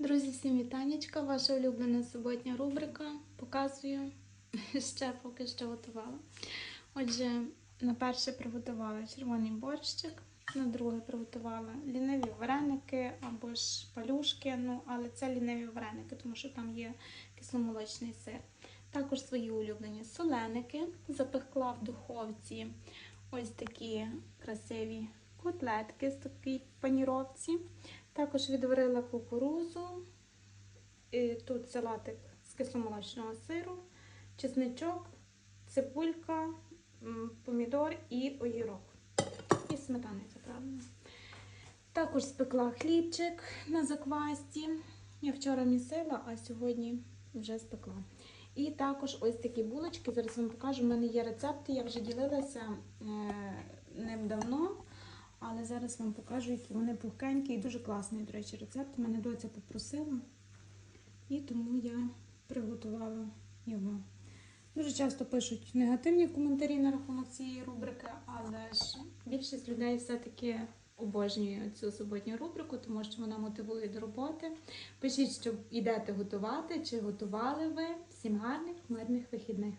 Друзі, всім вітанечка. Ваша улюблена суботня рубрика. Показую, ще поки що готувала. Отже, на перше приготувала червоний борщик, на друге приготувала ліниві вареники або ж палюшки. Ну, але це ліниві вареники, тому що там є кисломолочний сир. Також свої улюблені соленики запекла в духовці. Ось такі красиві котлетки з такій паніровці. Також відварила кукурузу. І Тут салатик з кисломолочного сиру, чесничок, цибулька, помідор і огірок. І сметана, це. Також спекла хлібчик на заквасті. Я вчора місила, а сьогодні вже спекла. І також ось такі булочки. Зараз вам покажу. У мене є рецепти, я вже ділилася е, ним давно. Але зараз вам покажу, які вони пухкенькі і дуже класний, до речі, рецепт. Мене доця попросила. І тому я приготувала його. Дуже часто пишуть негативні коментарі на рахунок цієї рубрики, але ж більшість людей все-таки обожнює цю суботню рубрику, тому що вона мотивує до роботи. Пишіть, що йдете готувати, чи готували ви. Всім гарних, мирних вихідних.